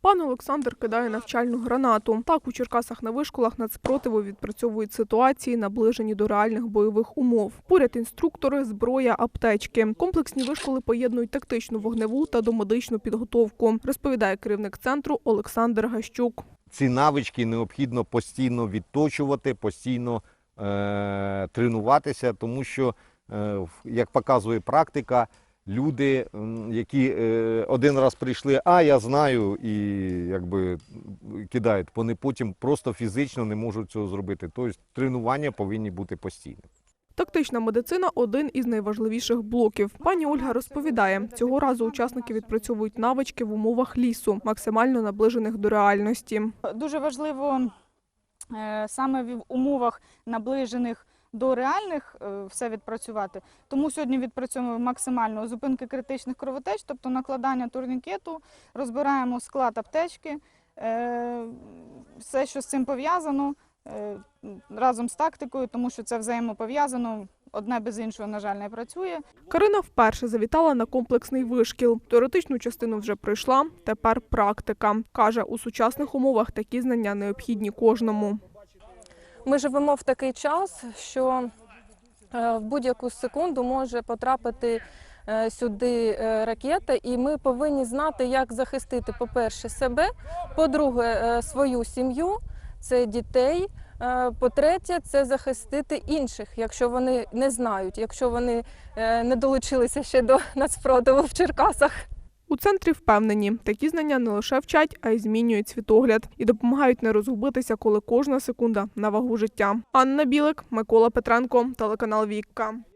Пан Олександр кидає навчальну гранату. Так у Черкасах на вишколах нацпротиву відпрацьовують ситуації, наближені до реальних бойових умов. Поряд інструктори, зброя, аптечки. Комплексні вишколи поєднують тактичну вогневу та домедичну підготовку, розповідає керівник центру Олександр Гащук. ці навички необхідно постійно відточувати, постійно е, тренуватися, тому що, е, як показує практика, люди, які е, один раз прийшли, а я знаю, і якби кидають, вони потім просто фізично не можуть цього зробити. Тобто тренування повинні бути постійно. Тактична медицина один із найважливіших блоків. Пані Ольга розповідає, цього разу учасники відпрацьовують навички в умовах лісу, максимально наближених до реальності. Дуже важливо е, саме в умовах наближених до реальних е, все відпрацювати. Тому сьогодні відпрацьовуємо максимально зупинки критичних кровотеч, тобто накладання турнікету, розбираємо склад аптечки, е, все, що з цим пов'язано, е, разом з тактикою, тому що це взаємопов'язано. Одне без іншого, на жаль, не працює. Карина вперше завітала на комплексний вишкіл. Теоретичну частину вже пройшла, тепер практика. Каже, у сучасних умовах такі знання необхідні кожному. Ми живемо в такий час, що е, в будь-яку секунду може потрапити е, сюди е, ракета, і ми повинні знати, як захистити, по-перше, себе, по-друге, свою сім'ю, це дітей. По-третє, це захистити інших, якщо вони не знають, якщо вони не долучилися ще до нацпротиву в Черкасах. У центрі впевнені, такі знання не лише вчать, а й змінюють світогляд і допомагають не розгубитися, коли кожна секунда на вагу життя. Анна Білик, Микола Петренко, телеканал Вікка.